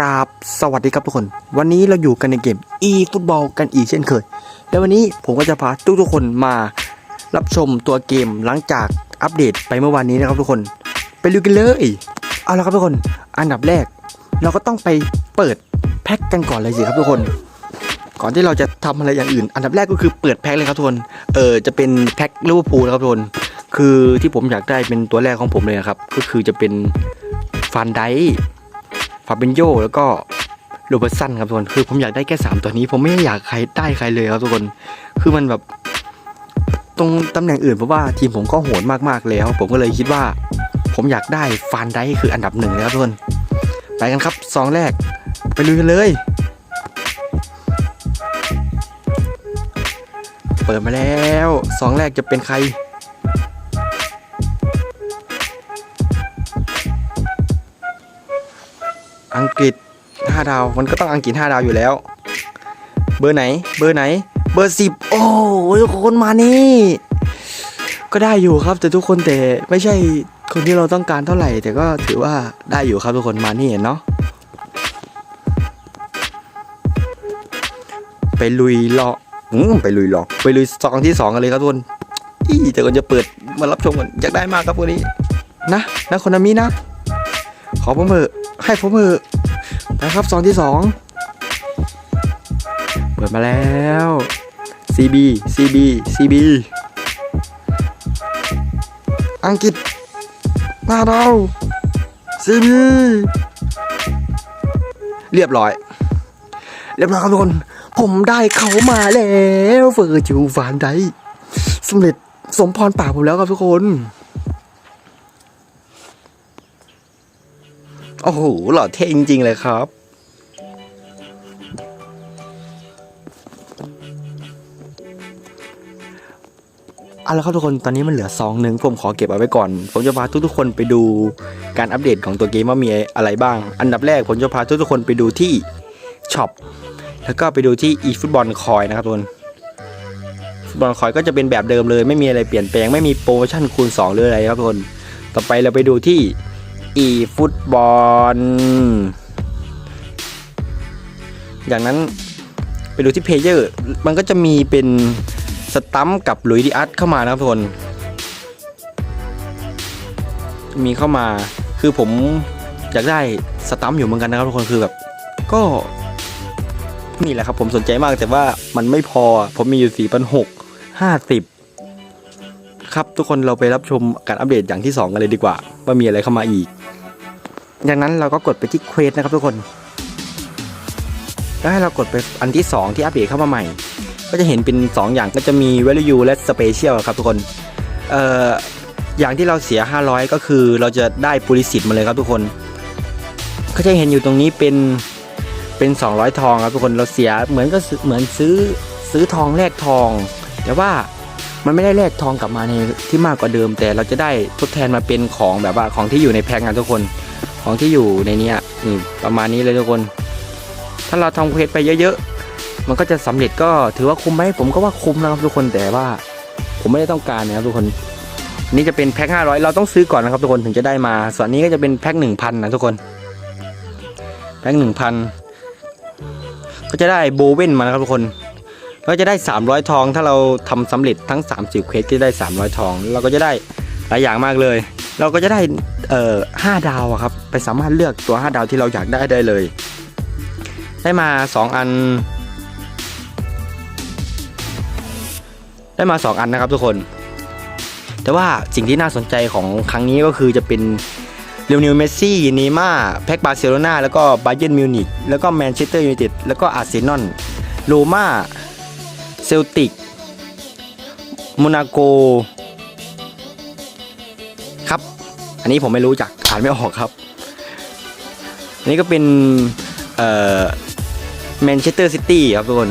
ราบสวัสดีครับทุกคน วันนี้เราอยู่กันในเกม e ฟุตบอลกันอีกเช่นเคย และวันนี้ผมก็จะพาทุกๆคนมารับชมตัวเกมหลังจากอัปเดตไปเมื่อวานนี้นะครับทุกคน ไปดูกันเลย เอาละครับทุกคน อันดับแรก เราก็ต้องไปเปิดแพ็คกันก่อนเลยสิครับทุกคน ก่อนที่เราจะทำอะไรอย่างอื่น อันดับแรกก็คือเปิดแพ็คเลยครับทุกคน เออจะเป็นแพ็คลิเวอร์พูลนะครับทุกคน คือที่ผมอยากได้เป็นตัวแรกของผมเลยนะครับ ก็คือจะเป็นฟันได ฟาเบนโยแล้วก็โรเบร์ตสันครับทุกคนคือผมอยากได้แค่สามตัวนี้ ผมไม่อยากใครได้ใครเลยครับทุกคน คือมันแบบตรงตำแหน่งอื่นเพราะว่าทีมผมก็โหดมากๆแล้ว ผมก็เลยคิดว่า ผมอยากได้ฟันได้คืออันดับหนึ่งเลยครับทุกคนไปกันครับซองแรก ไปลุยกันเลย เปิดมาแล้วซองแรกจะเป็นใคร กฤษ5ดาว มันก็ต้องอังกฤษ5ดาวอยู่แล้ว เบอร์ไหน เบอร์ไหน เบอร์สิบโอ้ยทุกคนมานี่ ก็ได้อยู่ครับ แต่ทุกคนแต่ไม่ใช่คนที่เราต้องการเท่าไหร่ แต่ก็ถือว่าได้อยู่ครับทุกคนมานี่เนาะไปลุยเลอืไปลุยเลาะไปลุยซองที่สองกันเลยครับทุกคนอีแต่ก่อนจะเปิดมารับชมกันอยากได้มากครับวันนี้ นะนะคนนามินะ ขอผมเถอะให้ผมเถอะ นะครับซองที่สองเปิดมาแล้ว CB CB CB อังกฤษมาเรา CB เรียบร้อย เรียบร้อยครับทุกคน ผมได้เขามาแล้วเฟอร์จิวฟานได้สำเร็จสมพรปากผมแล้วครับทุกคน โอ้โหหล่อเท่จริง ๆ เลยครับ เอาละครับทุกคนตอนนี้มันเหลือซองหนึ่งผมขอเก็บเอาไว้ก่อน ผมจะพาทุกๆคนไปดูการอัปเดตของตัวเกมว่ามีอะไรบ้าง อันดับแรกผมจะพาทุกๆคนไปดูที่ช็อปแล้วก็ไปดูที่ e ฟุตบอลคอยนะครับทุกคนฟุตบอลคอยก็จะเป็นแบบเดิมเลย ไม่มีอะไรเปลี่ยนแปลงไม่มีโปรโมชั่นคูณ 2 หรืออะไรครับทุกคน ต่อไปเราไปดูที่ e ฟุตบอล อย่างนั้นไปดูที่เพเยอร์ มันก็จะมีเป็นสตัมกับหลุยดิอัสเข้ามานะครับทุกคน มีเข้ามา คือผมอยากได้สตัมอยู่เหมือนกันนะครับทุกคน คือแบบ ก็นี่แหละครับผมสนใจมากแต่ว่ามันไม่พอ ผมมีอยู่สี่พันหกห้าสิบครับทุกคนเราไปรับชมการอัปเดตอย่างที่ 2 กันเลยดีกว่า ว่ามีอะไรเข้ามาอีก จากนั้นเราก็กดไปที่เควสนะครับทุกคน แล้วให้เรากดไปอันที่ 2 ที่อัปเดตเข้ามาใหม่ ก็จะเห็นเป็น 2 อย่างก็จะมี value และ special ครับทุกคน เอ่อ อย่างที่เราเสีย 500 ก็คือเราจะได้ปุริสิทธิ์มาเลยครับทุกคน ก็จะเห็นอยู่ตรงนี้เป็นเป็น 200 ทองครับทุกคนเราเสียเหมือนก็เหมือนซื้อซื้อทองแลกทอง แต่ว่ามันไม่ได้แลกทองกลับมาในที่มากกว่าเดิม แต่เราจะได้ทดแทนมาเป็นของแบบว่าของที่อยู่ในแพ็คนะทุกคน ของที่อยู่ในนี้นี่ประมาณนี้เลยทุกคน ถ้าเราทำเควสไปเยอะๆ มันก็จะสำเร็จก็ถือว่าคุ้มไหมผมก็ว่าคุ้มนะครับทุกคนแต่ว่า ผมไม่ได้ต้องการนะครับทุกคน นี่จะเป็นแพ็ค500 เราต้องซื้อก่อนนะครับทุกคนถึงจะได้มา ส่วนนี้ก็จะเป็นแพ็ค1,000นะทุกคน แพ็ค1,000 ก็จะได้โบเว่นมานะครับทุกคนก็จะได้ 300 ทอง ถ้าเราทำสำเร็จทั้ง 30 เควสก็จะได้ 300 ทอง เราก็จะได้หลายอย่างมากเลย เราก็จะได้เอ่อ5ดาวครับ ไปสามารถเลือกตัว 5 ดาวที่เราอยากได้ได้เลย ได้มา 2 อัน ได้มา 2 อันนะครับทุกคน แต่ว่าสิ่งที่น่าสนใจของครั้งนี้ก็คือจะเป็นเรอัลเมสซี่นีมาแพ็กบาร์เซโลนาแล้วก็บาเยิร์นมิวนิกแล้วก็แมนเชสเตอร์ยูไนเต็ดแล้วก็อาร์เซนอลโรมาเซลติกโมนาโก อันนี้ผมไม่รู้จักอ่านไม่ออกครับอันนี้ก็เป็นเอ่อแมนเชสเตอร์ซิตี้ครับทุกคน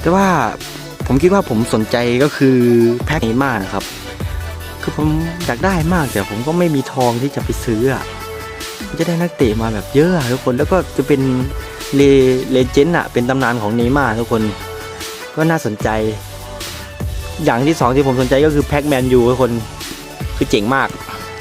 แต่ว่าผมคิดว่าผมสนใจก็คือแพ็คนี้มากนะครับ คือผมอยากได้มากแต่ผมก็ไม่มีทองที่จะไปซื้ออะจะได้นักเตะมาแบบเยอะทุกคนแล้วก็จะเป็นเลเลเจนด์อะเป็นตำนานของเนย์มาทุกคนก็น่าสนใจ อย่างที่สองที่ผมสนใจก็คือแพ็กแมนยูทุกคนคือเจ๋งมาก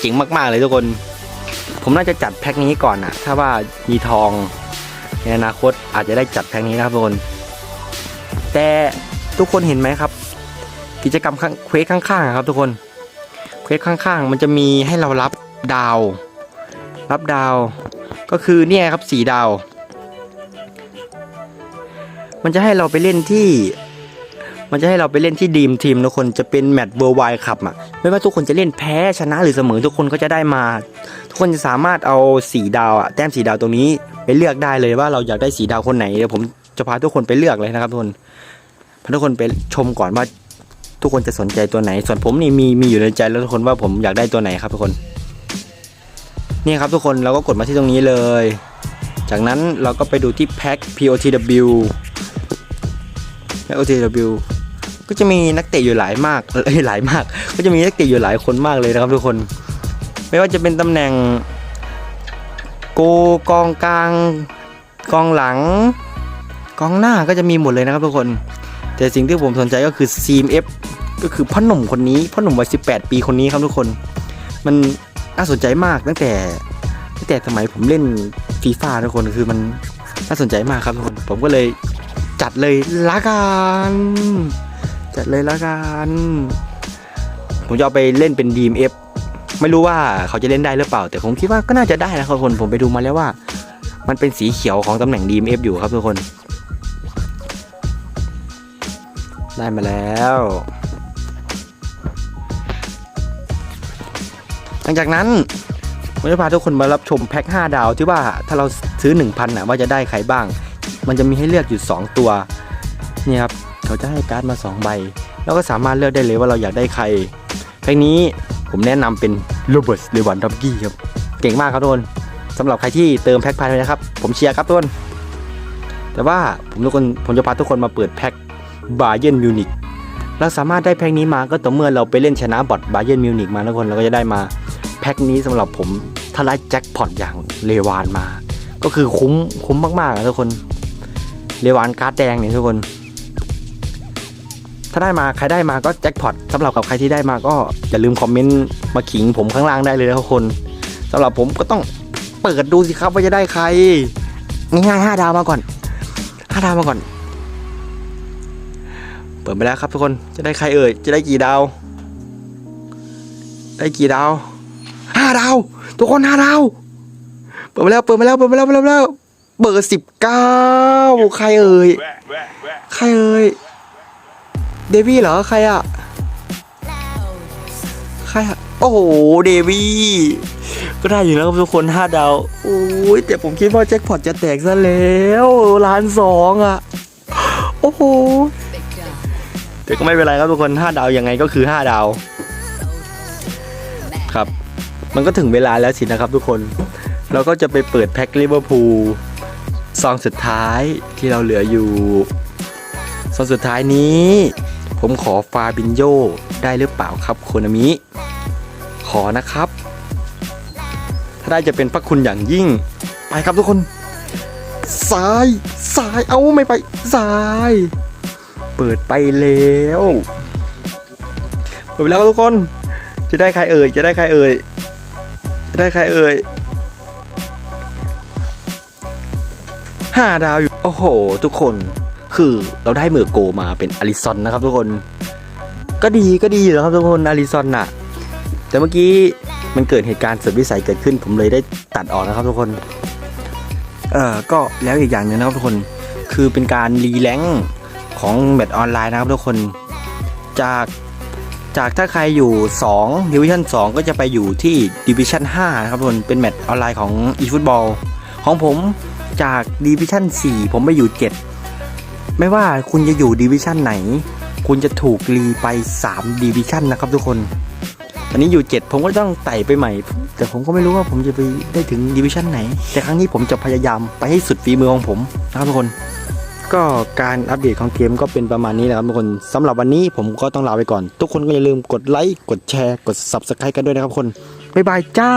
เจ๋งมากๆเลยทุกคน ผมน่าจะจัดแพ็คนี้ก่อนอะถ้าว่ามีทองในอนาคตอาจจะได้จัดแพ็คนี้นะครับทุกคน แต่ทุกคนเห็นไหมครับ กิจกรรมข้างเควสข้างๆครับ ทุกคนเควสข้างๆ มันจะมีให้เรารับดาว รับดาว ก็คือเนี่ยครับสีดาว มันจะให้เราไปเล่นที่ มันจะให้เราไปเล่นที่ดีมทีมทุกคนจะเป็นแมตช์เวอร์ไวคัพอะไม่ว่าทุกคนจะเล่นแพ้ชนะหรือเสมอทุกคนก็จะได้มา ทุกคนจะสามารถเอาสีดาวอะแต้มสีดาวตรงนี้ไปเลือกได้เลยว่าเราอยากได้สีดาวคนไหนเดี๋ยวผมจะพาทุกคนไปเลือกเลยนะครับทุกคนพาทุกคนไปชมก่อนว่าทุกคนจะสนใจตัวไหน ส่วนผมนี่มีมีอยู่ในใจแล้วทุกคนว่าผมอยากได้ตัวไหนครับทุกคน นี่ครับทุกคนเราก็กดมาที่ตรงนี้เลย จากนั้นเราก็ไปดูที่แพ็ค POTW แพ็ค POTW ก็จะมีนักเตะอยู่หลายมากเอ้ยหลายมาก ก็จะมีนักเตะอยู่หลายคนมากเลยนะครับทุกคน ไม่ว่าจะเป็นตำแหน่งโกกองกลาง กองหลัง กองหน้าก็จะมีหมดเลยนะครับทุกคน แต่สิ่งที่ผมสนใจก็คือ CMF ก็คือพ่อหนุ่มคนนี้พ่อหนุ่มวัย18 ปีคนนี้ครับทุกคน มันน่าสนใจมากตั้งแต่ตั้งแต่สมัยผมเล่นฟีฟ่าทุกคนคือมันน่าสนใจมากครับทุกคน ผมก็เลยจัดเลยละกัน จัดเลยละกันผมจะเอาไปเล่นเป็น DMF ไม่รู้ว่าเขาจะเล่นได้หรือเปล่า แต่ผมคิดว่าก็น่าจะได้นะครับทุกคนผมไปดูมาแล้วว่า มันเป็นสีเขียวของตำแหน่ง DMF อยู่ครับทุกคน ได้มาแล้วหลังจากนั้นผมจะพาทุกคนมารับชมแพ็ค 5 ดาวที่ว่าถ้าเราซื้อ 1,000น่ะว่าจะได้ใครบ้าง มันจะมีให้เลือกอยู่ 2 ตัว นี่ครับ เขาจะให้การ์ดมา 2 ใบ แล้วก็สามารถเลือกได้เลยว่าเราอยากได้ใครแพ็คนี้ผมแนะนำเป็นโรเบิร์ตเลวันดับกี้ครับ เก่งมากครับทุกคนสำหรับใครที่เติมแพ็คพันนะครับ ผมเชียร์ครับทุกคนแต่ว่าผมทุกคนผมจะพาทุกคนมาเปิดแพ็คบาเยนมิวนิกเราสามารถได้แพ็คนี้มาก็ต่อเมื่อเราไปเล่นชนะบอทบาเยนมิวนิกมาทุกคนเราก็จะได้มาแพ็คนี้สำหรับผมถ้าได้แจ็คพอตอย่างเลวานมา ก็คือคุ้มคุ้มมากๆอะทุกคนเลวานการ์ดแดงเนี่ยทุกคน ถ้าได้มาใครได้มาก็แจ็คพอตสำหรับกับใครที่ได้มาก็อย่าลืมคอมเมนต์มาขิงผมข้างล่างได้เลยนะทุกคนสำหรับผมก็ต้องเปิดดูสิครับว่าจะได้ใคร ง่ายๆห้าดาวมาก่อนห้าดาวมาก่อน เปิดไปแล้วครับทุกคนจะได้ใครเอ่ยจะได้กี่ดาว ได้กี่ดาวห้าดาวทุกคนห้าดาวเปิดมาแล้วเปิดมาแล้วเปิดมาแล้วเปิดมาแล้วเบอร์สิบเก้าใครเอ่ยใครเอ่ย เดวี่เหรอ ใครอะใครอะโอ้โห เดวี่ ก็ได้อยู่นะครับทุกคนห้าดาวโอ้ยแต่ผมคิดว่าแจ็คพอตจะแตกซะแล้วล้านสองอะโอ้โหแต่ก็ไม่เป็นไรครับทุกคนห้าดาวยังไงก็คือห้าดาว ครับ มันก็ถึงเวลาแล้วสินะครับทุกคน เราก็จะไปเปิดแพ็คลิเวอร์พูลซองสุดท้ายที่เราเหลืออยู่ซองสุดท้ายนี้ ผมขอฟาบินโยได้หรือเปล่าครับโคนามิขอนะครับ ถ้าได้จะเป็นพระคุณอย่างยิ่ง ไปครับทุกคนซ้ายซ้ายเอาไม่ไปซ้าย เปิดไปแล้วเปิดไปแล้วทุกคน จะได้ใครเอ่ยจะได้ใครเอ่ยจะได้ใครเอ่ยห้าดาวอยู่ โอ้โห ทุกคน คือเราได้เมอร์โกมาเป็นอลิซอนนะครับทุกคน ก็ดีก็ดีอยู่แล้วครับทุกคนอลิซอนน่ะ แต่เมื่อกี้มันเกิดเหตุการณ์สุดวิสัยเกิดขึ้น ผมเลยได้ตัดออกนะครับทุกคน เอ่อก็แล้วอีกอย่างหนึงนะครับทุกคน คือเป็นการรีแลงของแมตช์ออนไลน์นะครับทุกคน จากจากถ้าใครอยู่2 Division 2 ก็จะไปอยู่ที่ Division 5 นะครับทุกคน เป็นแมตช์ออนไลน์ของ eFootball ของผมจาก Division 4 ผมไปอยู่ 7 ไม่ว่าคุณจะอยู่ Division ไหน คุณจะถูกรีไป3 Division นะครับทุกคนอันนี้อยู่ 7 ผมก็ต้องไต่ไปใหม่ แต่ผมก็ไม่รู้ว่าผมจะไปได้ถึง Division ไหน แต่ครั้งนี้ผมจะพยายามไปให้สุดฝีมือของผมนะครับทุกคน ก็การอัปเดตของเกมก็เป็นประมาณนี้นะครับทุกคนสำหรับวันนี้ผมก็ต้องลาไปก่อน ทุกคนก็อย่าลืมกดไลค์กดแชร์กด Subscribe กันด้วยนะครับทุกคนบ๊ายบายจ้า